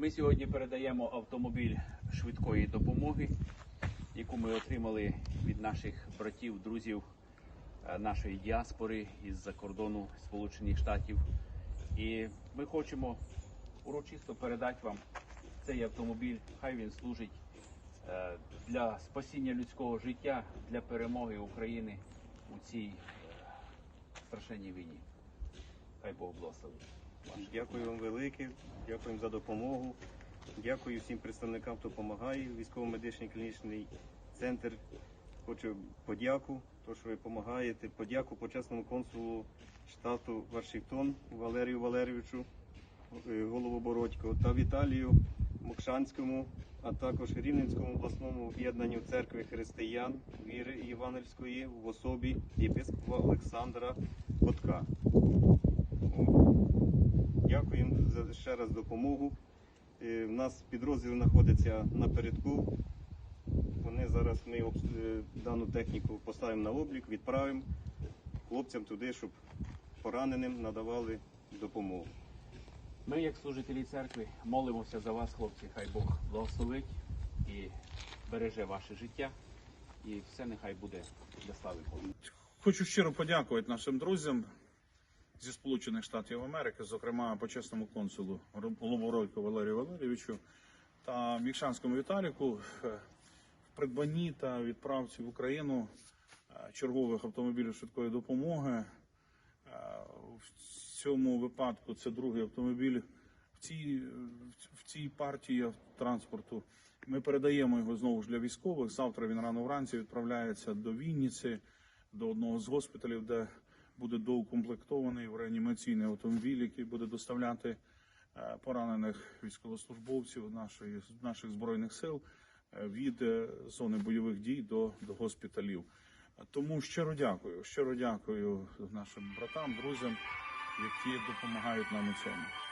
Ми сьогодні передаємо автомобіль швидкої допомоги, яку ми отримали від наших братів, друзів е, нашої діаспори із-за кордону Сполучених Штатів. І ми хочемо урочисто передати вам цей автомобіль. Хай він служить е, для спасіння людського життя, для перемоги України у цій е, страшенній війні. Хай Бог благословить. Дякую вам велике, дякуємо за допомогу. Дякую всім представникам, хто допомагає. Військово-медичний клінічний центр. Хочу подяку, то, що ви допомагаєте. Подяку почесному консулу штату Вашингтон Валерію Валерійовичу, е, голову Бородько та Віталію Мокшанському, а також Рівненському обласному об'єднанню церкви християн віри Євангельської в особі єпископа Олександра Котка. Дякуємо за ще раз допомогу. Е, У нас підрозділ знаходиться напередку. Вони зараз ми е, дану техніку поставимо на облік, відправимо хлопцям туди, щоб пораненим надавали допомогу. Ми, як служителі церкви, молимося за вас, хлопці. Хай Бог благословить і береже ваше життя. І все нехай буде для слави Божої. Хочу щиро подякувати нашим друзям зі Сполучених Штатів Америки, зокрема почесному консулу Лоборойко Валерію Валерійовичу та Мікшанському Віталіку в придбанні та відправці в Україну е, чергових автомобілів швидкої допомоги. Е, В цьому випадку це другий автомобіль в цій, в цій партії транспорту. Ми передаємо його знову ж для військових. Завтра він рано вранці відправляється до Вінниці, до одного з госпіталів, де буде доукомплектований в реанімаційний автомобіль, який буде доставляти е, поранених військовослужбовців нашої, наших збройних сил е, від е, зони бойових дій до, до госпіталів. Тому щиро дякую, щиро дякую нашим братам, друзям, які допомагають нам у цьому.